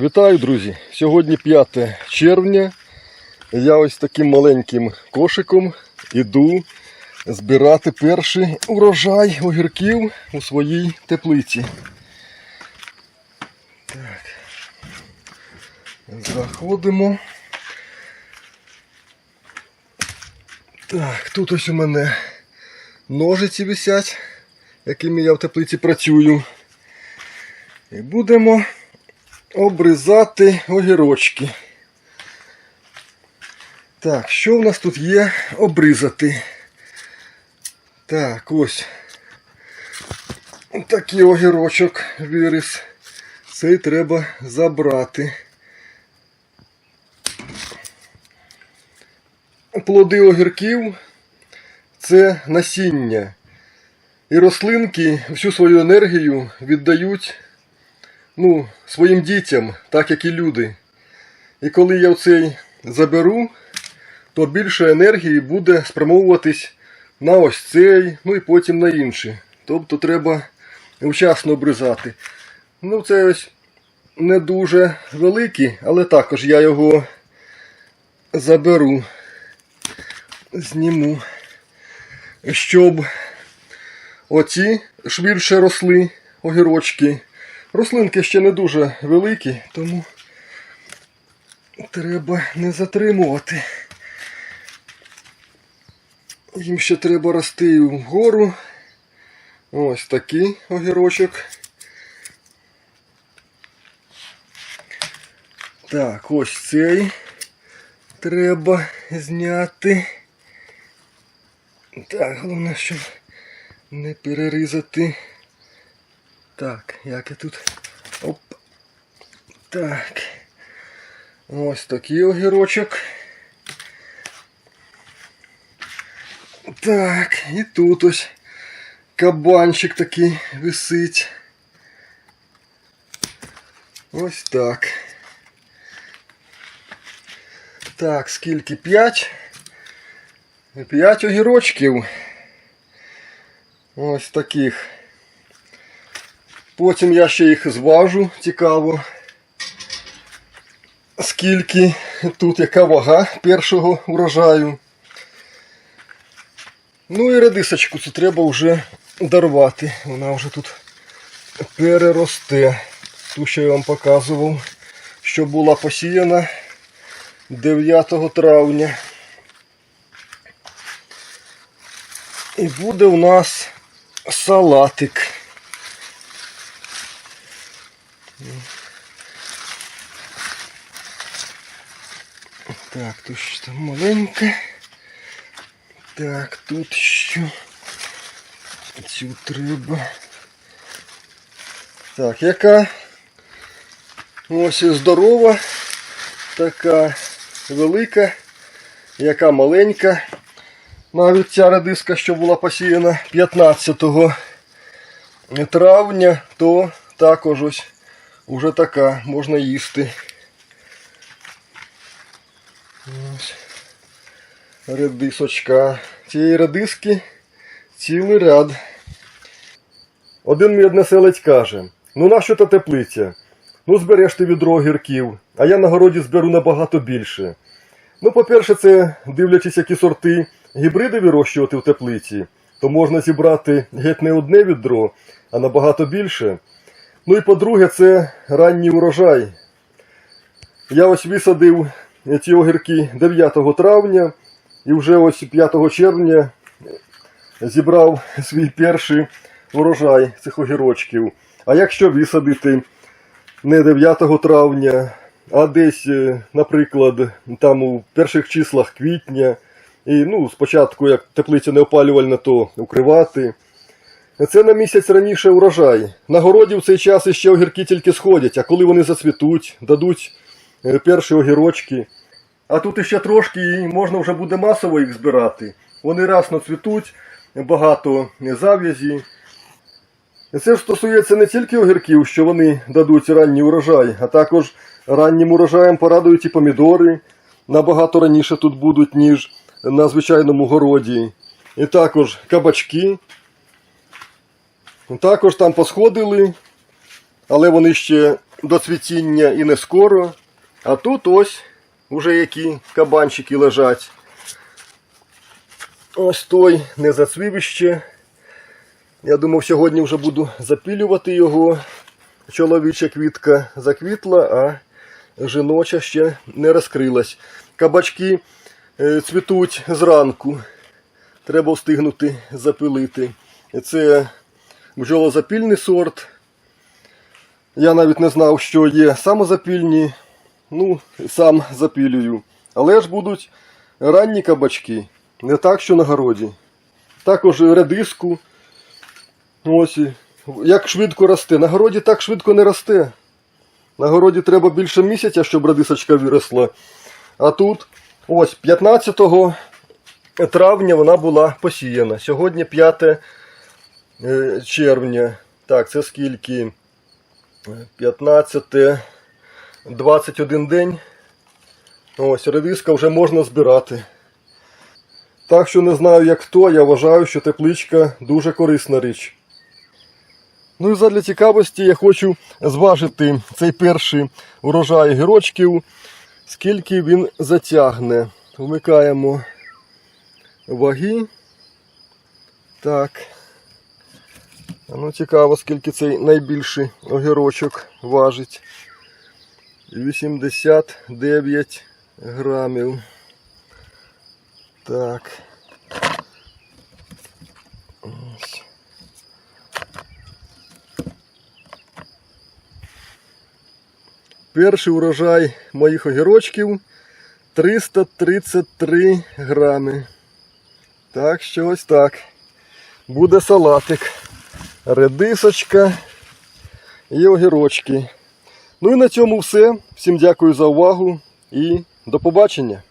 Вітаю, друзі! Сьогодні 5 червня. Я ось таким маленьким кошиком іду збирати перший урожай огірків у своїй теплиці. Так. Заходимо. Так, тут ось у мене ножиці висять, якими я в теплиці працюю. І будемо обрізати огірочки. Так, що в нас тут є обрізати? Так, ось. Такий огірочок виріс. Цей треба забрати. Плоди огірків це насіння. І рослинки всю свою енергію віддають ну, своїм дітям, так як і люди. І коли я цей заберу, то більше енергії буде спрямовуватись на ось цей, ну і потім на інший. Тобто треба вчасно обрізати. Ну, це ось не дуже великий, але також я його заберу, зніму, щоб оці швидше росли огірочки. Рослинки ще не дуже великі, тому треба не затримувати. Їм ще треба рости вгору. Ось такий огірочок. Так, ось цей треба зняти. Так, головне, щоб не перерізати. Так, як я тут. Оп. Так. Ось такий огірочок. Так, і тут ось кабанчик такий висить. Ось так. Так, скільки? П'ять? П'ять огірочків. Ось таких. Потім я ще їх зважу, цікаво. Скільки тут яка вага першого урожаю. Ну і редисочку це треба вже дарувати. Вона вже тут переросте. Ту, що я вам показував, що була посіяна 9 травня. І буде у нас салатик. Так, тут що там маленьке. Так, тут що. Цю треба. Так, яка ось здорова, така велика, яка маленька. Навіть ця редиска, що була посіяна 15 травня, то також ось уже така, можна їсти. Редисочка. Цієї редиски цілий ряд. Один мій односелець каже: ну нащо та теплиця? Ну збереш ти відро огірків, а я на городі зберу набагато більше. Ну, по-перше, це дивлячись, які сорти гібриди вирощувати в теплиці, то можна зібрати геть не одне відро, а набагато більше. Ну і по-друге, це ранній урожай. Я ось висадив ці огірки 9 травня і вже ось 5 червня зібрав свій перший урожай цих огірочків. А якщо висадити не 9 травня, а десь, е, наприклад, там у перших числах квітня, і ну, спочатку, як теплиця не опалювальна, то укривати. Це на місяць раніше урожай. На городі в цей час іще огірки тільки сходять, а коли вони зацвітуть, дадуть перші огірочки. А тут іще трошки і можна вже буде масово їх збирати. Вони расно цвітуть, багато зав'язі. Це ж стосується не тільки огірків, що вони дадуть ранній урожай, а також раннім урожаєм порадують і помідори. Набагато раніше тут будуть, ніж на звичайному городі. І також кабачки. Також там посходили, але вони ще до цвітіння і не скоро. А тут ось уже які кабанчики лежать. Ось той не зацвів іще. Я думав, сьогодні вже буду запілювати його. Чоловіча квітка заквітла, а жіноча ще не розкрилась. Кабачки е, цвітуть зранку. Треба встигнути запилити. Це бджолозапільний сорт. Я навіть не знав, що є самозапільні. Ну, сам запілюю. Але ж будуть ранні кабачки. Не так, що на городі. Також редиску. Ось. Як швидко росте. На городі так швидко не росте. На городі треба більше місяця, щоб радисочка виросла. А тут ось 15 травня вона була посіяна. Сьогодні 5 е, червня. Так, це скільки? 15, 21 день. Ось, редиска вже можна збирати. Так що не знаю, як хто, я вважаю, що тепличка дуже корисна річ. Ну і задля цікавості я хочу зважити цей перший урожай гірочків, скільки він затягне. Вмикаємо ваги. Так. Ну, цікаво, скільки цей найбільший огірочок важить. 89 грамів. Так. Ось. Перший урожай моїх огірочків 333 грами. Так що ось так. Буде салатик. Редисочка і огірочки. Ну і на цьому все. Всім дякую за увагу і до побачення.